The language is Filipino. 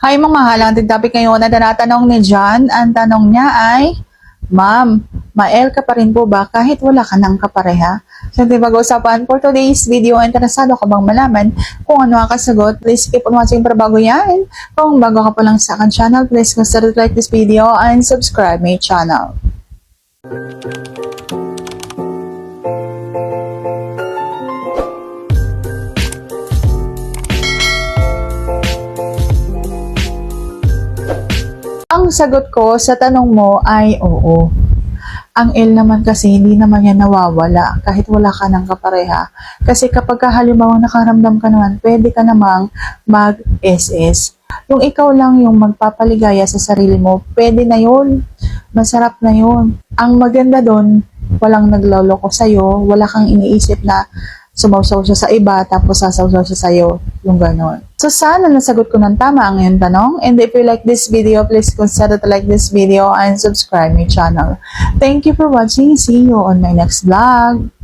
Hi mga mahal, ang topic ngayon na tinatanong ni John, ang tanong niya ay, Ma'am, mael ka pa rin po ba kahit wala ka ng kapareha? So, ito yung pag-uusapan for today's video. Interesado ka bang malaman kung ano ang kasagot? Please keep on watching para bago yan. Kung bago ka pa lang sa akin channel, please consider to like this video and subscribe my channel. Ang sagot ko sa tanong mo ay oo. Ang L naman kasi hindi naman yan nawawala kahit wala ka ng kapareha. Kasi kapag ka halimbawa nakaramdam ka naman, pwede ka namang mag-SS. Yung ikaw lang yung magpapaligaya sa sarili mo, pwede na yun. Masarap na yun. Ang maganda doon, walang nagloloko sa'yo, wala kang iniisip na sumausaw siya sa iba, tapos sasawsaw siya sa'yo. Yung ganon. So, sana nasagot ko ng tama ang iyong tanong. And if you like this video, please consider to like this video and subscribe my channel. Thank you for watching. See you on my next vlog.